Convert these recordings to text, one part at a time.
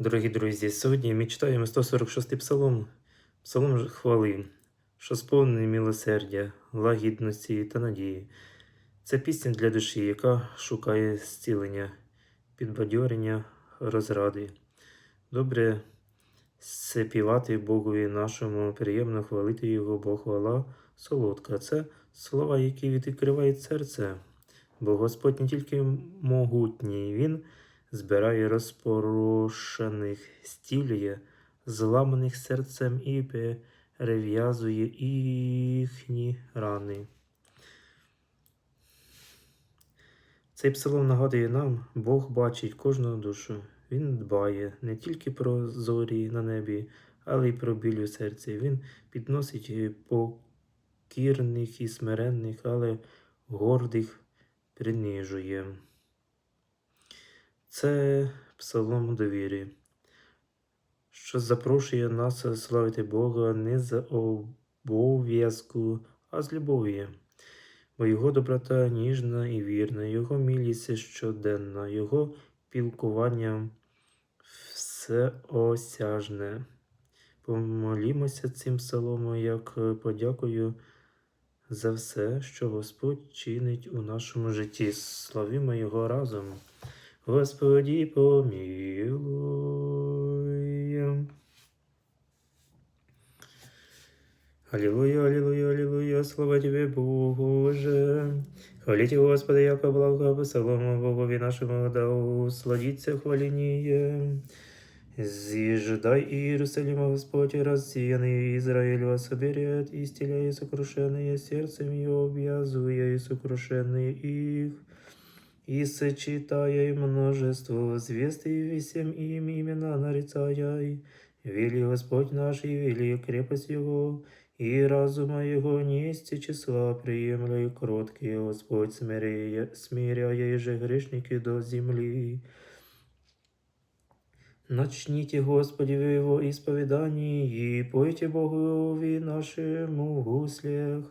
Дорогі друзі, сьогодні ми читаємо 146-й псалом, псалом хвали, що сповнений милосердя, лагідності та надії. Це пісня для душі, яка шукає зцілення, підбадьорення, розради. Добре співати Богові нашому, приємно хвалити Його, бо хвала солодка. Це слова, які відкривають серце, бо Господь не тільки могутній, Він збирає розпорошених, стілює, зламаних серцем і перев'язує їхні рани. Цей псалом нагадує нам, Бог бачить кожну душу. Він дбає не тільки про зорі на небі, але й про біль у. Він підносить покірних і смиренних, але гордих принижує. Це псалом довіри, що запрошує нас славити Бога не з обов'язку, а з любові. Бо його доброта ніжна і вірна, його милість щоденна, його пілкування всеосяжне. Помолімося цим псаломом, як подякую за все, що Господь чинить у нашому житті. Славімо Його разом. Господи, помилуй. Аллилуйя, аллилуйя, аллилуйя, слава Тебе, Боже. Хвалите Господа, яко благо, псалому Богові нашому да усладиться хваление. Зиждай Иерусалима, Господь, рассеянный Израиль вас соберет, исцеляя сокрушенные сердцем и обвязуя и сокрушенные их, и сочетая множество звезд и всем им имена нарицая. Вели Господь наш и вели крепость Его, и разума Его нести числа приемля и кроткие Господь смиряя, смиряя же грешники до земли. Начните, Господи, в Его исповедании, и пойте Богови нашему в гуслях,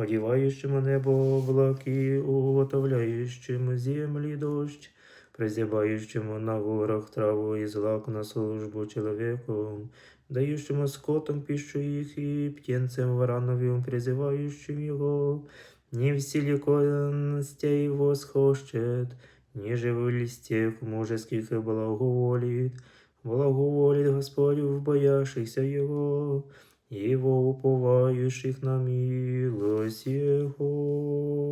одевающему небо облаки, уготовляющему земли дождь, прозябающему на горах траву и злак на службу человеку, дающему скотом пищу их и птенцем варановым, призывающим его, не в силе констей восхощет, ниже в листех мужеских и благоволит, благоволит Господь в боящихся Его, во уповающих на милость Его.